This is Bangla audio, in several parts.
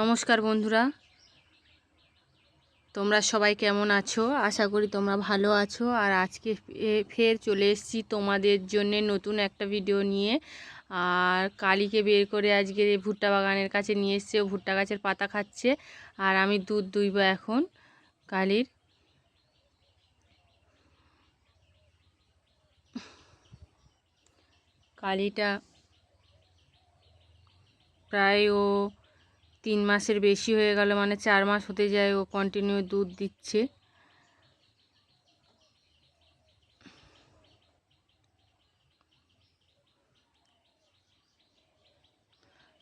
নমস্কার বন্ধুরা। তোমরা সবাই কেমন আছো? আশা করি তোমরা ভালো আছো। আর আজকে ফের চলে এসেছি তোমাদের জন্য নতুন একটা ভিডিও নিয়ে। আর কালীকে বের করে আজকে ভুট্টা বাগানের কাছে নিয়ে এসছে। ও ভুট্টা গাছের পাতা খাচ্ছে। আর আমি দুধ দুইব এখন কালির। কালীটা প্রায় ও তিন মাসের বেশি হয়ে গেল মানে চার মাস হতে যায় ও কন্টিনিউ দুধ দিচ্ছে।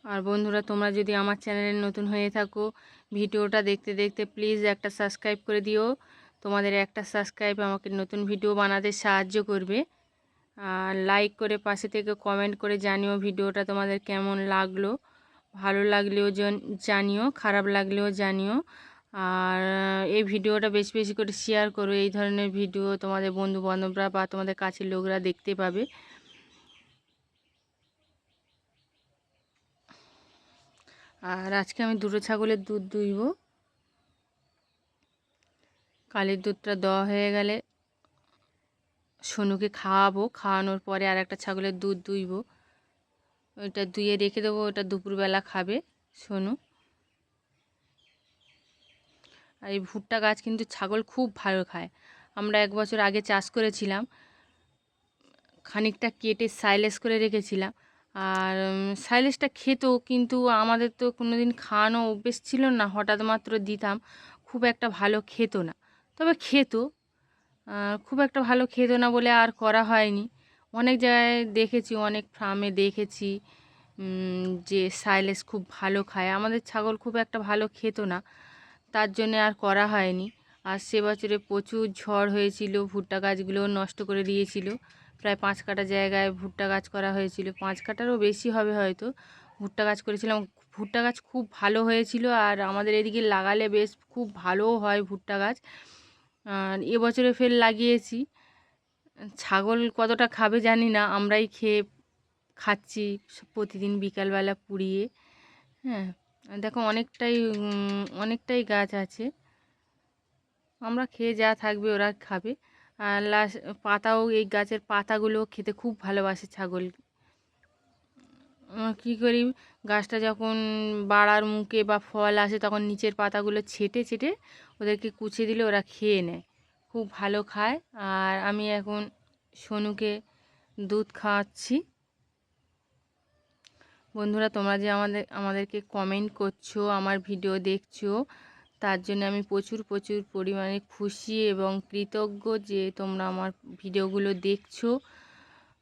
আর বন্ধুরা, তোমরা যদি আমার চ্যানেলে নতুন হয়ে থাকো, ভিডিওটা দেখতে দেখতে প্লিজ একটা সাবস্ক্রাইব করে দিও। তোমাদের একটা সাবস্ক্রাইব আমাকে নতুন ভিডিও বানাতে সাহায্য করবে। আর লাইক করে পাশে থেকে কমেন্ট করে জানিও ভিডিওটা তোমাদের কেমন লাগল। ভালো লাগলেও জানিও, খারাপ লাগলেও জানিও। আর এই ভিডিওটা বেশি বেশি করে শেয়ার করো। এই ধরনের ভিডিও তোমাদের বন্ধু বান্ধবরা বা তোমাদের কাছের লোকরা দেখতে পাবে। আর আজকে আমি দুটো ছাগলের দুধ দুইব। কালির দুধটা দেওয়া হয়ে গেলে সোনুকে খাওয়াবো। খাওয়ানোর পরে আর একটা ছাগলের দুধ দুইব। ওইটা ধুয়ে রেখে দেবো, ওটা দুপুরবেলা খাবে সোনু। আর এই ভুট্টা গাছ কিন্তু ছাগল খুব ভালো খায়। আমরা এক বছর আগে চাষ করেছিলাম, খানিকটা কেটে সাইলেস করে রেখেছিলাম। আর সাইলেসটা খেত কিন্তু আমাদের তো কোনো দিন খাওয়ানো অভ্যেস ছিল না, হঠাৎ মাত্র দিতাম, খুব একটা ভালো খেত না। তবে খেত খুব একটা ভালো খেত না বলে আর করা হয়নি। অনেক জায়গায় দেখেছি, অনেক ফার্মে দেখেছি যে সাইলেস খুব ভালো খায়। আমাদের ছাগল খুব একটা ভালো খেত না, তার জন্যে আর করা হয়নি। আর সে বছরে প্রচুর ঝড় হয়েছিল, ভুট্টা গাছগুলো নষ্ট করে দিয়েছিল। প্রায় পাঁচ কাটা জায়গায় ভুট্টা গাছ করা হয়েছিল। পাঁচ কাটারও বেশি হবে হয়তো। ভুট্টা গাছ করেছিলাম, ভুট্টা গাছ খুব ভালো হয়েছিল আর আমাদের এদিকে লাগালে বেশ খুব ভালোও হয় ভুট্টা গাছ। আর এবছরে ফের লাগিয়েছি। ছাগল কতটা খাবে জানি না, আমরাই খেয়ে খাচ্ছি প্রতিদিন বিকালবেলা পুড়িয়ে। হ্যাঁ দেখো অনেকটাই অনেকটাই গাছ আছে। আমরা খেয়ে যা থাকবে ওরা খাবে। আর লাস্ট পাতাও, এই গাছের পাতাগুলো খেতে খুব ভালোবাসে ছাগল। কী করি, গাছটা যখন বাড়ার মুখে বা ফল আসে তখন নিচের পাতাগুলো ছেটে ছেটে ওদেরকে কুচে দিলে ওরা খেয়ে নেয়। খুব ভালো খায়। আর আমি এখন সোনুকে দুধ খাওয়াচ্ছি। বন্ধুরা, তোমরা যে আমাদের, আমাদেরকে কমেন্ট করছ, আমার ভিডিও দেখছ, তার জন্য আমি প্রচুর প্রচুর পরিমাণে খুশি এবং কৃতজ্ঞ যে তোমরা আমার ভিডিওগুলো দেখছ।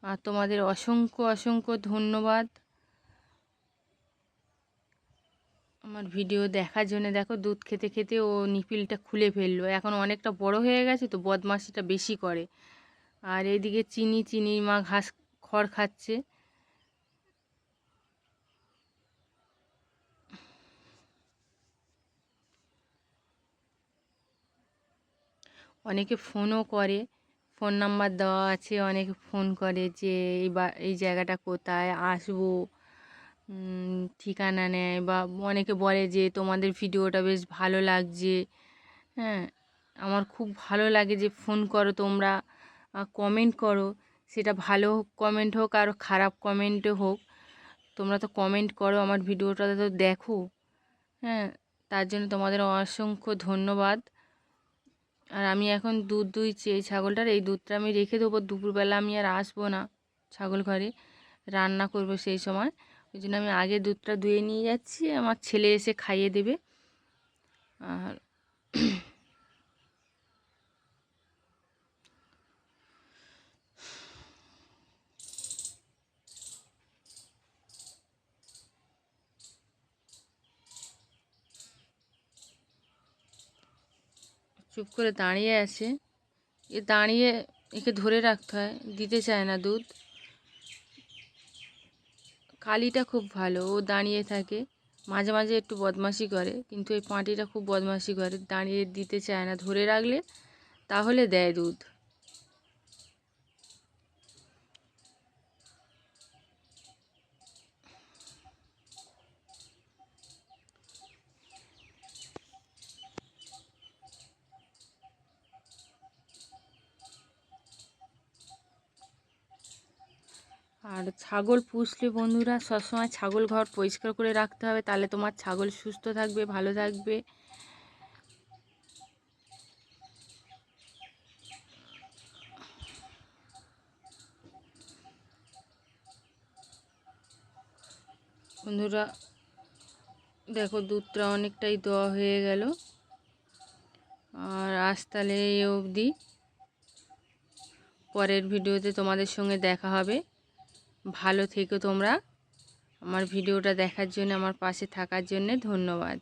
আর তোমাদের অসংখ্য অসংখ্য ধন্যবাদ। আমার ভিডিও দেখার জন্য দেখো দুধ খেতে খেতে ও নিপিলটা খুলে ফেলল। এখন অনেকটা বড় হয়ে গেছে তো বদমাশিটা বেশি করে। আর এইদিকে চিনি চিনি মা ঘাস খড় খাচ্ছে। অনেকে ফোনও করে, ফোন নাম্বার দেওয়া আছে, অনেকে ফোন করে যে এই বা, এই জায়গাটা কোথায়, আসব। ঠিকানা নেয় বা অনেকে বলে যে তোমাদের ভিডিওটা বেশ ভালো লাগছে। হ্যাঁ আমার খুব ভালো লাগে যে ফোন করো তোমরা কমেন্ট করো। সেটা ভালো কমেন্ট হোক আর খারাপ কমেন্টও হোক। তোমরা তো কমেন্ট করো, আমার ভিডিওটা তো দেখো। হ্যাঁ তার জন্য তোমাদের অসংখ্য ধন্যবাদ। আর আমি এখন দুধ দুইছি এই ছাগলটার এই দুধটা আমি রেখে দেবো। দুপুরবেলা আমি আর আসব না ছাগল ঘরে। রান্না করব সেই সময়। ওই জন্য আমি আগে দুধটা দুয়ে নিয়ে যাচ্ছি, আমার ছেলে এসে খাইয়ে দেবে। আর চুপ করে দাঁড়িয়ে আছে। এ দাঁড়িয়ে একে ধরে রাখতে হয়, দিতে চায় না দুধ। কালিটা খুব ভালো, ও দাঁড়িয়ে থাকে। মাঝে মাঝে একটু বদমাশি করে, কিন্তু এই পাঁটিটা খুব বদমাশি করে। দাঁড়িয়ে দিতে চায় না, ধরে রাখলে তাহলে দেয় দুধ। আর ছাগল পুষলে বন্ধুরা সবসময় ছাগল ঘর পরিষ্কার করে রাখতে হবে, তাহলে তোমার ছাগল সুস্থ থাকবে, ভালো থাকবে। বন্ধুরা, দেখো দুধটা অনেকটাই দেওয়া হয়ে গেল। আর আজ তাহলে এই অবধি। পরের ভিডিওতে তোমাদের সঙ্গে দেখা হবে। ভালো থেকো তোমরা। আমার ভিডিওটা দেখার জন্য আমার পাশে থাকার জন্য ধন্যবাদ।